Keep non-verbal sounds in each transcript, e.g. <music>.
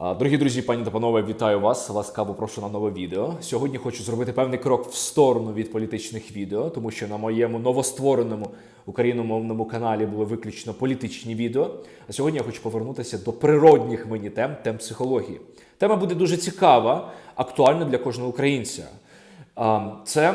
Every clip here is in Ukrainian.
Дорогі друзі, пані та панове, вітаю вас! Ласкаво прошу на нове відео. Сьогодні хочу зробити певний крок в сторону від політичних відео, тому що на моєму новоствореному україномовному каналі були виключно політичні відео. А сьогодні я хочу повернутися до природних мені тем, тем психології. Тема буде дуже цікава, актуальна для кожного українця. Це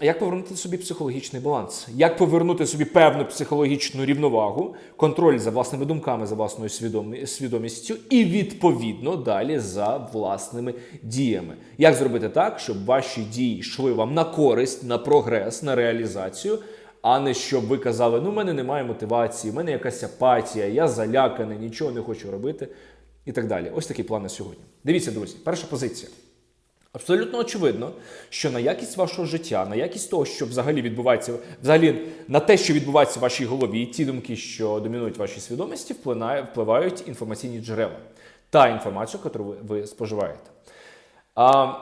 як повернути собі психологічний баланс, як повернути собі певну психологічну рівновагу, контроль за власними думками, за власною свідомі- свідомістю, і відповідно далі за власними діями. Як зробити так, щоб ваші дії йшли вам на користь, на прогрес, на реалізацію, а не щоб ви казали, ну, в мене немає мотивації, в мене якась апатія, я заляканий, нічого не хочу робити, і так далі. Ось такий план на сьогодні. Дивіться, друзі, перша позиція. Абсолютно очевидно, що на якість вашого життя, на якість того, що взагалі відбувається, взагалі на те, що відбувається в вашій голові, ті думки, що домінують вашій свідомості, впливає, впливають інформаційні джерела та інформацію, яку ви, споживаєте. А,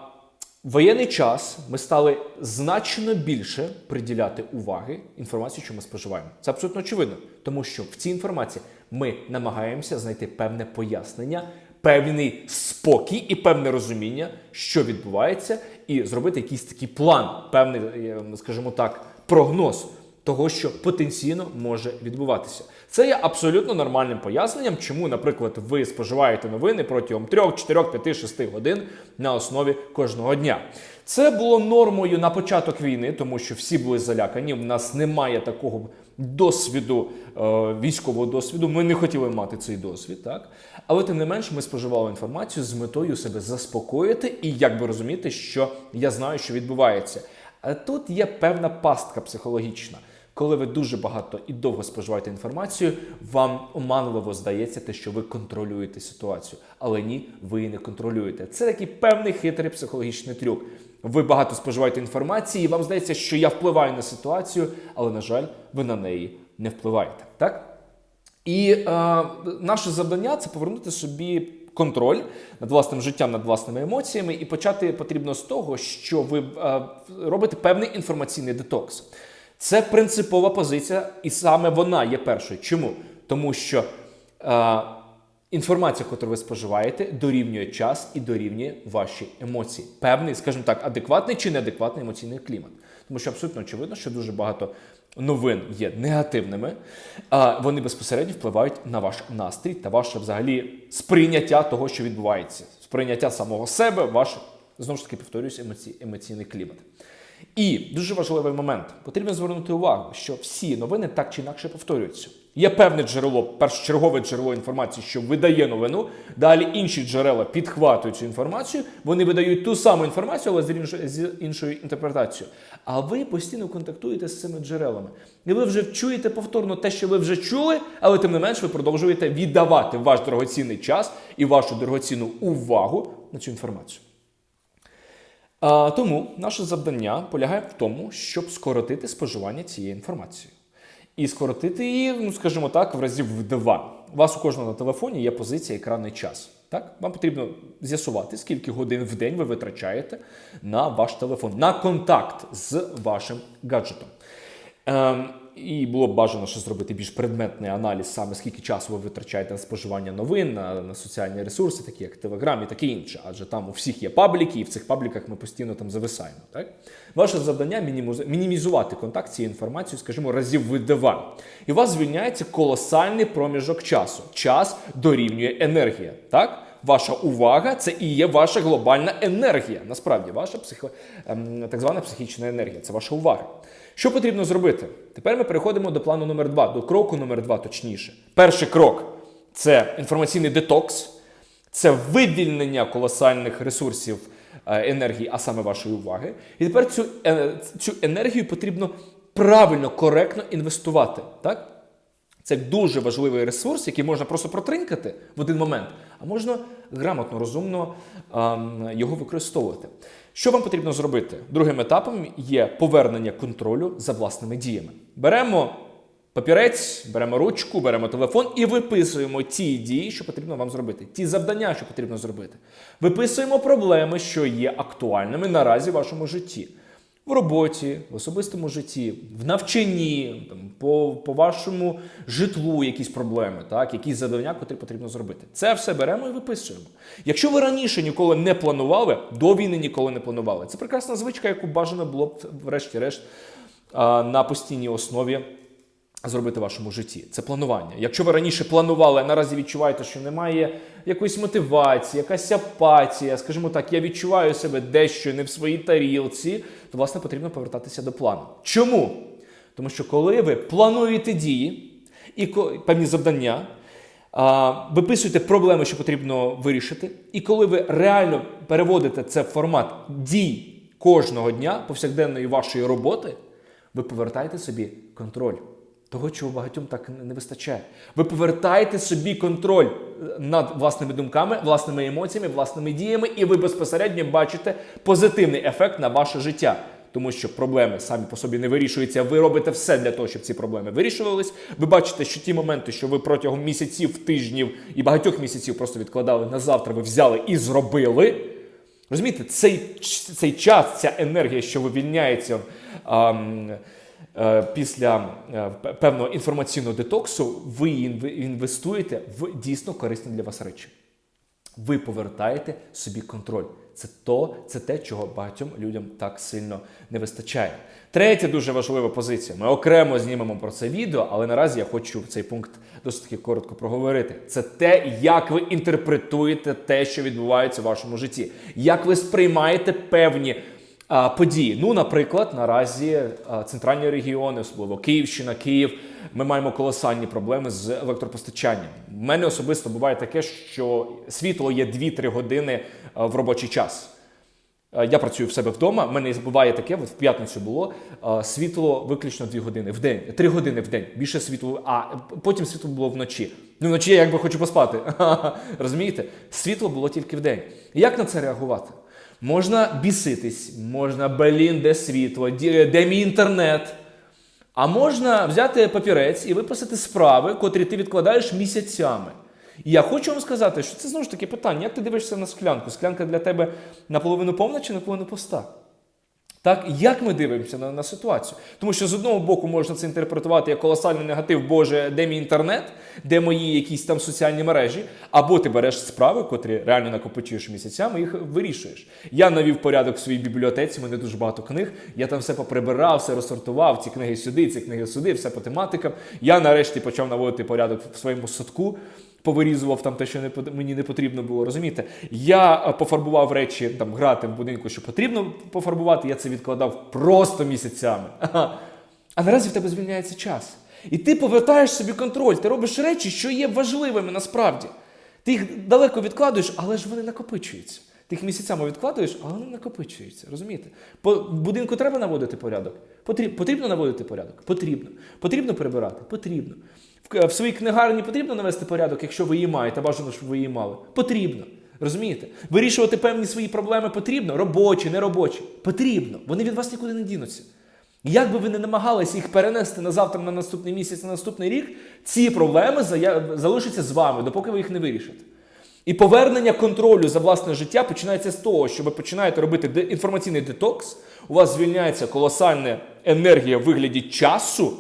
воєнний час ми стали значно більше приділяти уваги інформації, що ми споживаємо. Це абсолютно очевидно, тому що в цій інформації ми намагаємося знайти певне пояснення, певний спокій і певне розуміння, що відбувається, і зробити якийсь такий план, певний, е, скажімо так, прогноз того, що потенційно може відбуватися. Це є абсолютно нормальним поясненням, чому, наприклад, ви споживаєте новини протягом 3, 4, 5, 6 годин на основі кожного дня. Це було нормою на початок війни, тому що всі були залякані. У нас немає такого досвіду, е, військового досвіду. Ми не хотіли мати цей досвід, так? Але тим не менш, ми споживали інформацію з метою себе заспокоїти і якби розуміти, що я знаю, що відбувається. А тут є певна пастка психологічна. Коли ви дуже багато і довго споживаєте інформацію, вам оманливо здається те, що ви контролюєте ситуацію. Але ні, ви її не контролюєте. Це такий певний хитрий психологічний трюк. Ви багато споживаєте інформації, і вам здається, що я впливаю на ситуацію, але, на жаль, ви на неї не впливаєте. Так? І е, наше завдання це повернути собі контроль над власним життям, над власними емоціями, і почати потрібно з того, що ви е, робите певний інформаційний детокс. Це принципова позиція, і саме вона є першою. Чому? Тому що е, інформація, яку ви споживаєте, дорівнює час і дорівнює ваші емоції. Певний, скажімо так, адекватний чи неадекватний емоційний клімат. Тому що абсолютно очевидно, що дуже багато новин є негативними, а вони безпосередньо впливають на ваш настрій та ваше взагалі сприйняття того, що відбувається, сприйняття самого себе, ваш знову ж таки повторюсь, емоці... емоційний клімат. І дуже важливий момент. Потрібно звернути увагу, що всі новини так чи інакше повторюються. Є певне джерело, першочергове джерело інформації, що видає новину. Далі інші джерела підхватують цю інформацію. Вони видають ту саму інформацію, але з іншою, інтерпретацією. А ви постійно контактуєте з цими джерелами. І ви вже чуєте повторно те, що ви вже чули, але тим не менш ви продовжуєте віддавати ваш дорогоцінний час і вашу дорогоцінну увагу на цю інформацію. А, тому наше завдання полягає в тому, щоб скоротити споживання цієї інформації. І скоротити її, ну скажімо так, в разів в два. У вас у кожного на телефоні є позиція екранний час. Так? Вам потрібно з'ясувати, скільки годин в день ви витрачаєте на ваш телефон, на контакт з вашим гаджетом. Ем, і було б бажано ще зробити більш предметний аналіз, саме скільки часу ви витрачаєте на споживання новин, на, на соціальні ресурси, такі як Telegram і таке інше. Адже там у всіх є пабліки, і в цих пабліках ми постійно там зависаємо. Так? Ваше завдання мінімізувати контакт цією інформацією, скажімо, разів в два. І у вас звільняється колосальний проміжок часу. Час дорівнює енергія. Так? Ваша увага це і є ваша глобальна енергія. Насправді, ваша психо, ем, так звана психічна енергія це ваша увага. Що потрібно зробити? Тепер ми переходимо до плану номер два, до кроку номер два, точніше. Перший крок це інформаційний детокс, це вивільнення колосальних ресурсів е, енергії, а саме вашої уваги. І тепер цю, е, цю енергію потрібно правильно, коректно інвестувати. Так? Це дуже важливий ресурс, який можна просто протринькати в один момент, а можна грамотно, розумно ем, його використовувати. Що вам потрібно зробити? Другим етапом є повернення контролю за власними діями. Беремо папірець, беремо ручку, беремо телефон і виписуємо ті дії, що потрібно вам зробити, ті завдання, що потрібно зробити. Виписуємо проблеми, що є актуальними наразі в вашому житті. В роботі, в особистому житті, в навчанні, там, по, по вашому житлу якісь проблеми, так, якісь завдання, котрі потрібно зробити. Це все беремо і виписуємо. Якщо ви раніше ніколи не планували, до війни ніколи не планували, це прекрасна звичка, яку бажано було б, врешті-решт, на постійній основі зробити в вашому житті. Це планування. Якщо ви раніше планували, а наразі відчуваєте, що немає якоїсь мотивації, якась апатія, скажімо так, я відчуваю себе дещо не в своїй тарілці, то власне потрібно повертатися до плану. Чому? Тому що коли ви плануєте дії і певні завдання, виписуєте проблеми, що потрібно вирішити, і коли ви реально переводите це в формат дій кожного дня повсякденної вашої роботи, ви повертаєте собі контроль. Того, чого багатьом так не вистачає. Ви повертаєте собі контроль е, над власними думками, власними емоціями, власними діями, і ви безпосередньо бачите позитивний ефект на ваше життя. Тому що проблеми самі по собі не вирішуються. Ви робите все для того, щоб ці проблеми вирішувались. Ви бачите, що ті моменти, що ви протягом місяців, тижнів і багатьох місяців просто відкладали на завтра, ви взяли і зробили. Розумієте, цей, цей час, ця енергія, що вивільняється ам, після е, певного інформаційного детоксу, ви інвестуєте в дійсно корисні для вас речі. Ви повертаєте собі контроль. Це то, це те, чого багатьом людям так сильно не вистачає. Третя дуже важлива позиція. Ми окремо знімемо про це відео, але наразі я хочу цей пункт досить таки коротко проговорити. Це те, як ви інтерпретуєте те, що відбувається в вашому житті, як ви сприймаєте певні події. Ну, наприклад, наразі центральні регіони, особливо Київщина, Київ, ми маємо колосальні проблеми з електропостачанням. У мене особисто буває таке, що світло є 2-3 години в робочий час. Я працюю в себе вдома. в мене буває таке, от в п'ятницю було світло виключно 2 години в день, 3 години в день. Більше світло, а потім світло було вночі. Ну, вночі я якби хочу поспати. <laughs> Розумієте? Світло було тільки в день. Як на це реагувати? Можна біситись, можна, блін, де світло, де мій інтернет. А можна взяти папірець і виписати справи, котрі ти відкладаєш місяцями. І я хочу вам сказати, що це знову ж таки питання: як ти дивишся на склянку? Склянка для тебе наполовину повна чи наполовину пуста? Так, як ми дивимося на, на ситуацію? Тому що з одного боку можна це інтерпретувати як колосальний негатив, Боже, де мій інтернет, де мої якісь там соціальні мережі, або ти береш справи, котрі реально накопичуєш місяцями, їх вирішуєш. Я навів порядок в своїй бібліотеці, у мене дуже багато книг. Я там все поприбирав, все розсортував, ці книги сюди, ці книги сюди, все по тематикам. Я нарешті почав наводити порядок в своєму садку. Повирізував там те, що не мені не потрібно було. Розумієте? Я е, пофарбував речі там грати в будинку, що потрібно пофарбувати. Я це відкладав просто місяцями. А наразі в тебе звільняється час. І ти повертаєш собі контроль. Ти робиш речі, що є важливими насправді. Ти їх далеко відкладуєш, але ж вони накопичуються. Ти їх місяцями відкладуєш, але вони накопичуються. Розумієте? По будинку треба наводити порядок. Потрібно, наводити порядок? Потрібно. Потрібно прибирати? Потрібно. В, своїй книгарні потрібно навести порядок, якщо ви її маєте, бажано, щоб ви її мали. Потрібно. Розумієте? Вирішувати певні свої проблеми потрібно, робочі, неробочі. Потрібно. Вони від вас нікуди не дінуться. Як би ви не намагалися їх перенести на завтра, на наступний місяць, на наступний рік, ці проблеми залишаться з вами, допоки ви їх не вирішите. І повернення контролю за власне життя починається з того, що ви починаєте робити інформаційний детокс, у вас звільняється колосальна енергія в вигляді часу,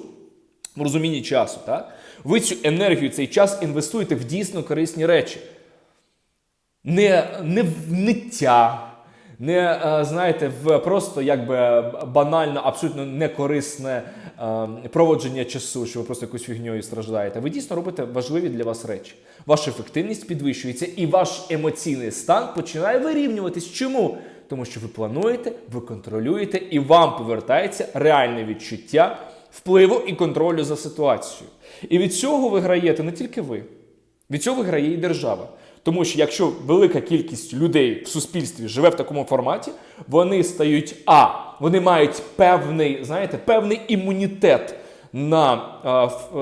в розумінні часу, так? Ви цю енергію, цей час інвестуєте в дійсно корисні речі. Не, не в ниття, не, е, знаєте, в просто якби банально, абсолютно некорисне е, проводження часу, що ви просто якусь фігньою страждаєте. Ви дійсно робите важливі для вас речі. Ваша ефективність підвищується, і ваш емоційний стан починає вирівнюватись. Чому? Тому що ви плануєте, ви контролюєте, і вам повертається реальне відчуття впливу і контролю за ситуацією. І від цього виграєте не тільки ви. Від цього виграє і держава. Тому що якщо велика кількість людей в суспільстві живе в такому форматі, вони стають а, вони мають певний, знаєте, певний імунітет на,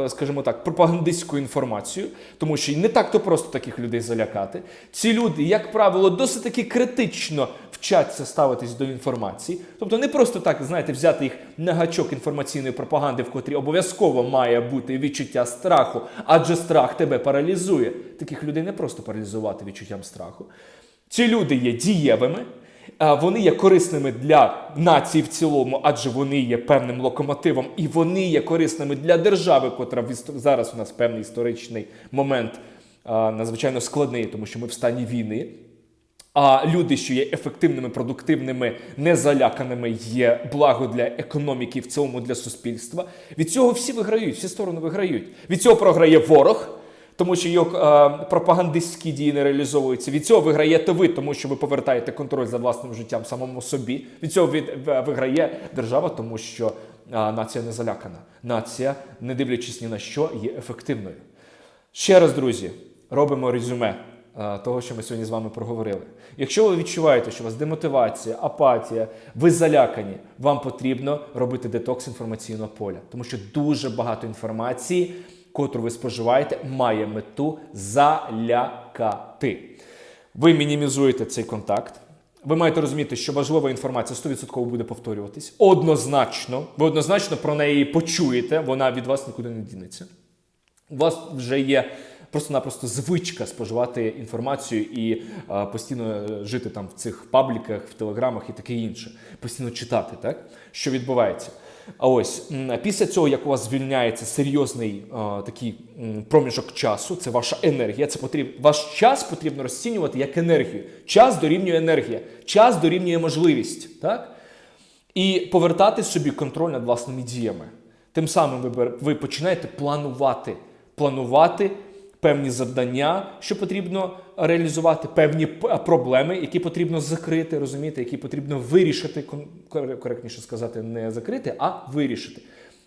скажімо так, пропагандистську інформацію, тому що не так то просто таких людей залякати. Ці люди, як правило, досить таки критично вчаться ставитись до інформації. Тобто не просто так, знаєте, взяти їх на гачок інформаційної пропаганди, в котрій обов'язково має бути відчуття страху, адже страх тебе паралізує. Таких людей не просто паралізувати відчуттям страху. Ці люди є дієвими. Вони є корисними для нації в цілому, адже вони є певним локомотивом, і вони є корисними для держави, котра зараз у нас певний історичний момент надзвичайно складний, тому що ми в стані війни. А люди, що є ефективними, продуктивними, незаляканими, є благо для економіки, в цілому для суспільства. Від цього всі виграють, всі сторони виграють. Від цього програє ворог, тому що його е, пропагандистські дії не реалізовуються. Від цього виграєте ви, тому що ви повертаєте контроль за власним життям самому собі. Від цього від, виграє держава, тому що е, нація не залякана. Нація, не дивлячись ні на що, є ефективною. Ще раз, друзі, робимо резюме е, того, що ми сьогодні з вами проговорили. Якщо ви відчуваєте, що у вас демотивація, апатія, ви залякані, вам потрібно робити детокс інформаційного поля, тому що дуже багато інформації, котру ви споживаєте, має мету залякати. Ви мінімізуєте цей контакт. Ви маєте розуміти, що важлива інформація 100% буде повторюватись. Однозначно, ви однозначно про неї почуєте, вона від вас нікуди не дінеться. У вас вже є просто-напросто звичка споживати інформацію і а, постійно жити там в цих пабліках, в телеграмах і таке інше, постійно читати, так? що відбувається. А ось після цього, як у вас звільняється серйозний а, такий проміжок часу, це ваша енергія. Це потрібно ваш час потрібно розцінювати як енергію. Час дорівнює енергія, час дорівнює можливість. Так? і повертати собі контроль над власними діями. Тим самим ви, ви починаєте планувати, планувати певні завдання, що потрібно реалізувати, певні проблеми, які потрібно закрити, розумієте, які потрібно вирішити, коректніше сказати, не закрити, а вирішити.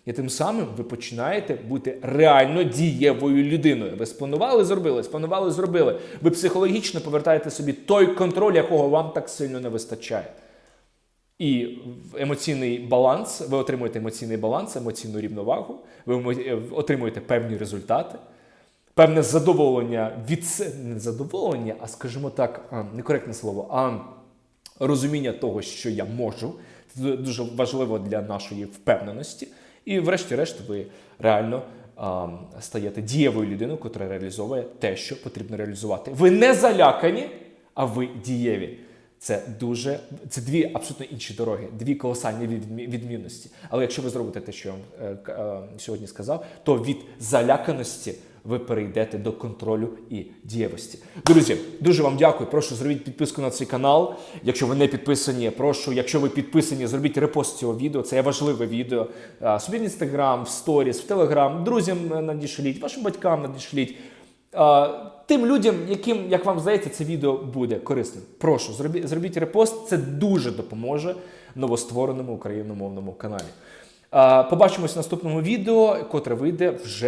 І тим самим ви починаєте бути реально дієвою людиною. Ви спланували, зробили, спланували, зробили. Ви психологічно повертаєте собі той контроль, якого вам так сильно не вистачає. І емоційний баланс, ви отримуєте емоційний баланс, емоційну рівновагу, ви е, отримуєте певні результати, певне задоволення від не задоволення, а скажімо так, а, некоректне слово, а розуміння того, що я можу. Це дуже важливо для нашої впевненості. І, врешті-решт, ви реально а, стаєте дієвою людиною, яка реалізовує те, що потрібно реалізувати. Ви не залякані, а ви дієві. Це дуже це дві абсолютно інші дороги, дві колосальні відмінності. Але якщо ви зробите те, що я вам е, е, сьогодні сказав, то від заляканості ви перейдете до контролю і дієвості. Друзі, дуже вам дякую. Прошу зробіть підписку на цей канал. Якщо ви не підписані, прошу, якщо ви підписані, зробіть репост цього відео. Це є важливе відео. Собі в інстаграм, в сторіс, в телеграм, друзям е, надішліть, вашим батькам надішліть. Тим людям, яким, як вам здається, це відео буде корисним. Прошу, зробіть, зробіть репост, це дуже допоможе новоствореному україномовному каналі. Побачимось в наступному відео, котре вийде вже.